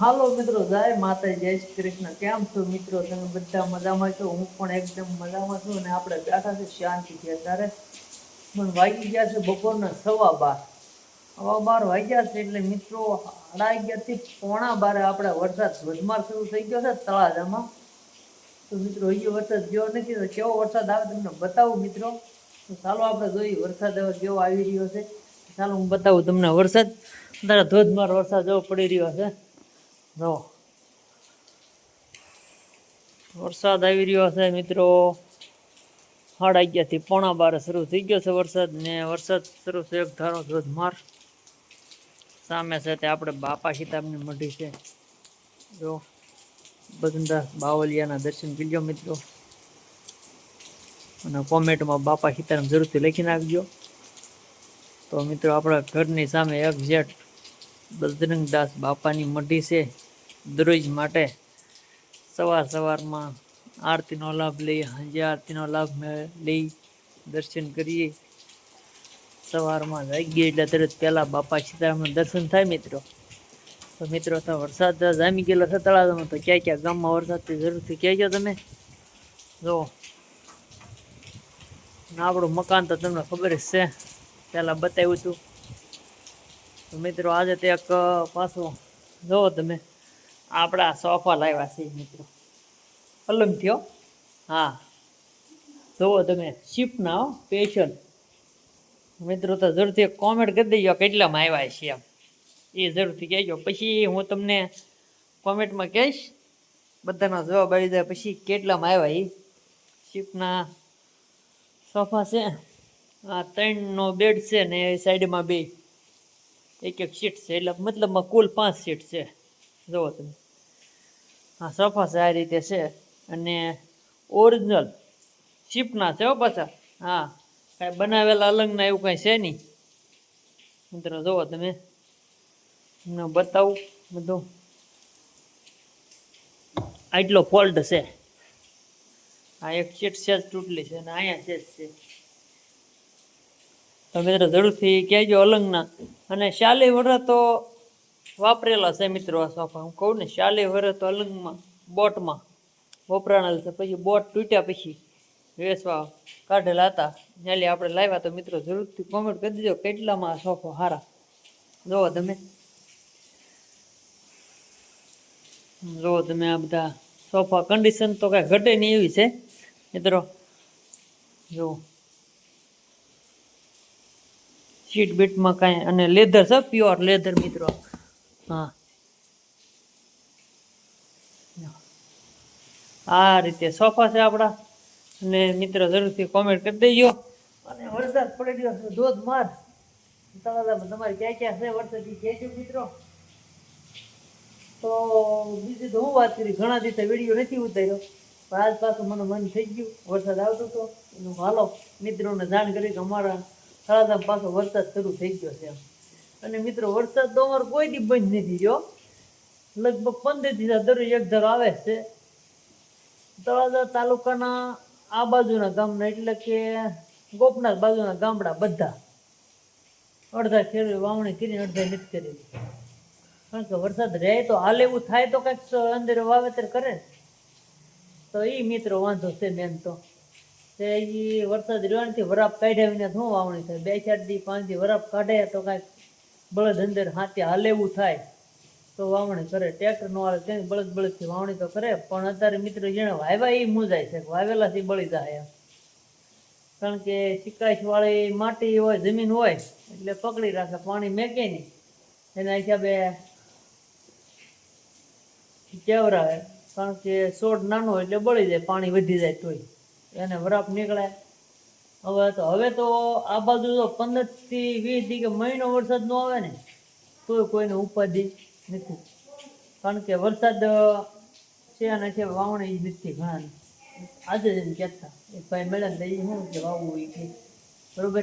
હાલો મિત્રો, જય માતા જય શ્રી કૃષ્ણ. કેમ છો મિત્રો? તમે બધા મજામાં છો? હું પણ એકદમ મજામાં છું અને આપણે બેઠા છે શાંતિથી અત્યારે. પણ વાગી ગયા છે બપોરના સવા બાર. સવા બાર વાગ્યા છે એટલે મિત્રો સાડા અગિયારથી પોણા બારે આપણે વરસાદ ધોધમાર શરૂ થઈ ગયો છે તળાજામાં. તો મિત્રો એ વરસાદ ગયો નથી, તો કેવો વરસાદ આવે તમને બતાવું મિત્રો? ચાલો આપણે જોઈએ વરસાદ હવે કેવો આવી રહ્યો છે. ચાલો હું બતાવું તમને વરસાદ. અત્યારે ધોધમાર વરસાદ જેવો પડી રહ્યો છે. જો. વરસાદ આવી રહ્યો છે મિત્રો. સાડા અગિયારથી પોણા બારે શરૂ થઈ ગયો છે વરસાદ ને વરસાદ શરૂ છે એક ધારો ધોધમાર સામે છે તે આપણે બાપા સીતાબની મઢી છે. જો. બધા બાવલિયાના દર્શન કરી લો મિત્રો. અને કોમેન્ટમાં બાપા સીતારામ જરૂરથી લખી નાખજો. તો મિત્રો આપણા ઘરની સામે એક્ઝેક્ટ બજરંગદાસ બાપાની મઢી છે દરરોજ માટે સવાર સવારમાં આરતીનો લાભ લઈ સાંજે આરતીનો લાભ મે- લઈ દર્શન કરીએ. સવારમાં જાગીએ એટલે તરત પહેલા બાપા સીતારામના દર્શન થાય મિત્રો. તો મિત્રો, તો વરસાદ જામી ગયેલો છે તળાવમાં તો ક્યાં ક્યાં ગામમાં વરસાદથી જરૂરથી કહેજો તમે. જો, ને આપણું મકાન તો તમને ખબર જ છે. પહેલાં બતાવ્યું હતું. તો મિત્રો, આજે તે પાછો જુઓ તમે. આપણા સોફા લાવ્યા છે મિત્રો. પલંગ થયો? હા. જુઓ તમે શિપના હો પેશન મિત્રો, તો જરૂરથી કોમેન્ટ કરી દેજો કેટલામાં આવ્યા છે એમ. એ જરૂરથી કહેજો. પછી હું તમને કોમેન્ટમાં કહીશ, બધાનો જવાબ આવી જાય. પછી કેટલામાં આવ્યા એ? શિપના સોફા છે? આ ત્રણનો બેડ છે ને, એ સાઈડમાં બે. એક એક સીટ છે, એટલે મતલબમાં કુલ પાંચ સીટ છે. જુઓ તમે. હા સોફા છે, આ રીતે છે. અને ઓરિજિનલ શિપના છે પાછા. હા, કાંઈ બનાવેલા અલંગના એવું કાંઈ છે નહીં. મિત્રો, જુઓ તમે. એમને બતાવું બધું. આટલો ફોલ્ટ છે. આ એક સીટ છે જ તૂટલી છે અને અહીંયા છે જ છે. તો મિત્રો જરૂરથી કહેજો અલંગના. અને શાલી વર તો વાપરેલા છે મિત્રો આ સોફા. હું કહું ને, શાલી વર તો અલંગમાં, બોટમાં. વપરાણેલ છે. પછી બોટ તૂટ્યા પછી વેસવા કાઢેલા હતા. જ્યાં આપણે લાવ્યા તો મિત્રો જરૂરથી કોમેન્ટ કરી દેજો કેટલામાં આ સોફા સારા જુઓ તમે. જુઓ તમે આ બધા સોફા કન્ડિશન તો કાંઈ ઘટે નહીં એવી છે. મિત્રો જુઓ સીટ બીટમાં કાંઈ, અને લેધર છે પ્યોર લેધર મિત્રો. હા. આ રીતે સોફા છે આપણા. અને મિત્રો જરૂરથી કોમેન્ટ કરી દેજો. અને વરસાદ પડી ગયો છે ધોધમાર તમારે ક્યાં ક્યાં છે? વરસાદ ઈ કહેજો મિત્રો. તો બીજી તો હું વાત કરી, ઘણા દિવસે વીડિયો નથી ઉતાર્યો. પણ આજ પાછું મને મન થઈ ગયું. વરસાદ આવતો હતો એનું હાલો મિત્રોને જાણ કરી કે અમારા તળાજામાં પાછો વરસાદ શરૂ થઈ ગયો છે. અને મિત્રો, વરસાદ તો અમારો કોઈ દી બંધ નથી થયો. લગભગ પંદર દિવસ દરરોજ એક ધર આવે છે. તળાજા તાલુકાના આ બાજુના ગામના, એટલે કે ગોપનાથ બાજુના ગામડા બધા. અડધા ખેડૂત વાવણી કરીને અડધા નથી કરેલી કારણ કે વરસાદ રહે તો હાલ એવું થાય તો કંઈક અંદર વાવેતર કરે. તો એ મિત્રો વાંધો છે મેન તો. તે એ વરસાદ રહેવાથી વરાપ કાઢ્યા વિના શું વાવણી થાય? બે, ચાર દી, પાંચ દી વરાપ કાઢે તો કાંઈક બળદ અંદર હાથે હાલેવું થાય. તો વાવણી કરે. ટ્રેક્ટર નો હાલે ત્યાં બળદ બળદથી વાવણી તો કરે, પણ અત્યારે મિત્રો જેને વાવ્યા એ મુંજાય છે, વાવેલાથી બળી જાય એમ. કારણ કે ચિકાશ વાળી માટી હોય, જમીન હોય, એટલે પકડી રાખે, પાણી મેકે નહીં. એના હિસાબે કેવરાવે. કારણ કે છોડ નાનો એટલે બળી જાય, પાણી વધી જાય તોય. એને વરાપ નીકળે. હવે તો હવે તો આ બાજુ તો પંદરથી વીસ દી કે મહિનો વરસાદ નો આવે ને, તોય કોઈને ઉપાધિ નથી. કારણ કે વરસાદ છે અને છે, વાવણી જ નથી ઘણા આજે જ એમ એક ભાઈ મેળા લઈ હું કે વાવવું એ બરોબર?